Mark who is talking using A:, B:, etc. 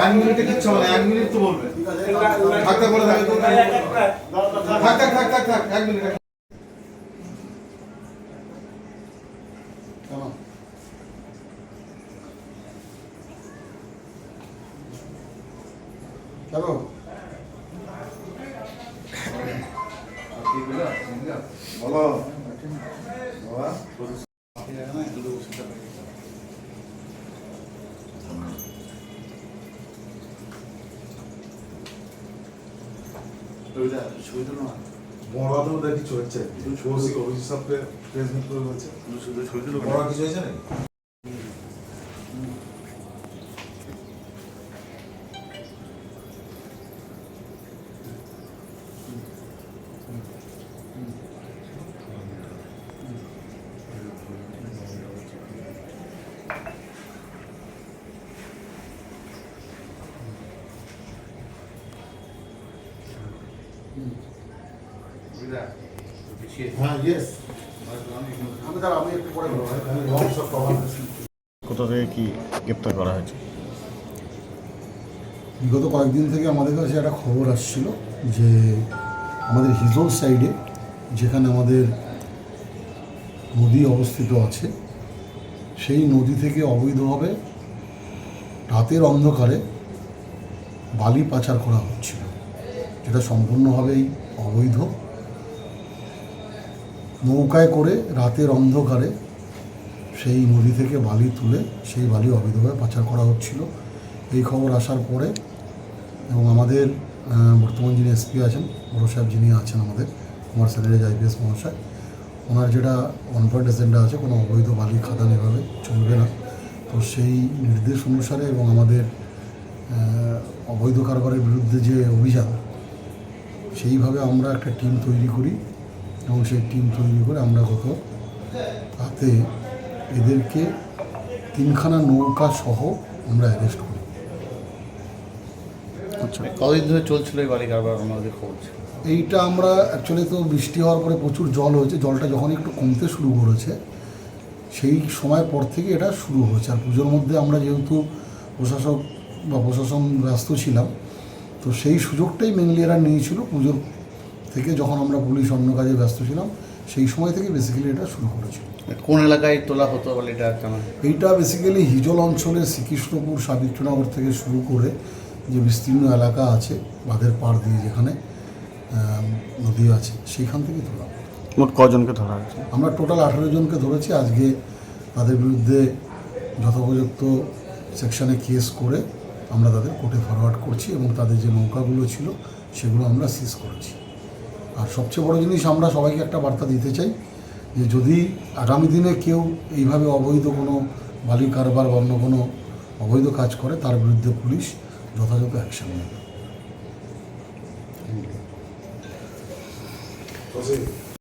A: এক মিনিটে কিচ্ছু হবে এক মিনিট তো বলবে। থাক থাক, বলে থাকে, থাক থাক। থাক থাক থাক এক মিনিট বলো। বাবা। বড় তো ওদের কিছু হচ্ছে অভিজিৎ সাহেবকে প্রেস মিট করে বলছে বড় কিছু হয়েছে নাকি
B: হ্যাঁ ইয়েস
C: কোথা থেকে কি গ্রেপ্তার করা হয়েছে?
B: বিগত কয়েকদিন থেকে আমাদের কাছে একটা খবর আসছিল যে আমাদের হিজল সাইডে যেখানে আমাদের নদী অবস্থিত আছে সেই নদী থেকে অবৈধভাবে রাতের অন্ধকারে বালি পাচার করা হচ্ছিল। যেটা সম্পূর্ণভাবেই অবৈধ। নৌকায় করে রাতের অন্ধকারে সেই নদী থেকে বালি তুলে সেই বালি অবৈধভাবে পাচার করা হচ্ছিল। এই খবর আসার পরে এবং আমাদের বর্তমান যিনি এসপি আছেন, বড় সাহেব যিনি আছেন আমাদের, কুমার স্যারেজ আইপিএস মহাশয়, ওনার যেটা পয়েন্ট এজেন্ডা আছে, কোনো অবৈধ বালি খাদান এভাবে চলবে না। তো সেই নির্দেশ অনুসারে এবং আমাদের অবৈধ কারবারের বিরুদ্ধে যে অভিযান সেইভাবে আমরা একটা টিম তৈরি করি এবং সেই টিম তৈরি করে আমরা গত তাতে এদেরকে তিনখানা নৌকা সহ আমরা অ্যারেস্ট করি।
C: আচ্ছা
D: কতদিন ধরে চলছিল এই বালি কারবার? আমাদের খবর
B: এইটা আমরা অ্যাকচুয়ালি তো বৃষ্টি হওয়ার পরে প্রচুর জল হয়েছে জলটা যখন একটু কমতে শুরু করেছে সেই সময় পর থেকে এটা শুরু হয়েছে। আর পুজোর মধ্যে আমরা যেহেতু প্রশাসক বা প্রশাসন ব্যস্ত ছিলাম তো সেই সুযোগটাই মেনলি এরা নিয়েছিল পুজোর থেকে যখন আমরা পুলিশ অন্য কাজে ব্যস্ত ছিলাম সেই সময় থেকে বেসিক্যালি এটা শুরু করেছিল।
D: কোন এলাকায় তোলা হতো বালিটা কেমন?
B: এইটা বেসিক্যালি হিজল অঞ্চলে শ্রীকৃষ্ণপুর সাবিত্রনগর থেকে শুরু করে যে বিস্তীর্ণ এলাকা আছে বাঁধের পাড় দিয়ে যেখানে নদী আছে সেইখান থেকে তোলা
C: মোট কজনকে ধরা হয়েছে?
B: আমরা টোটাল আঠেরো জনকে ধরেছি আজকে তাদের বিরুদ্ধে যথোপযুক্ত সেকশনে কেস করে আমরা তাদের কোর্টে ফরওয়ার্ড করছি এবং তাদের যে নৌকাগুলো ছিল সেগুলো আমরা সিজ করেছি। আর সবচেয়ে বড় জিনিস আমরা সবাইকে একটা বার্তা দিতে চাই যে যদি আগামী দিনে কেউ এইভাবে অবৈধ কোনো বালি কারবার বা অন্য কোনো অবৈধ কাজ করে তার বিরুদ্ধে পুলিশ যথাযথ অ্যাকশন নেবে।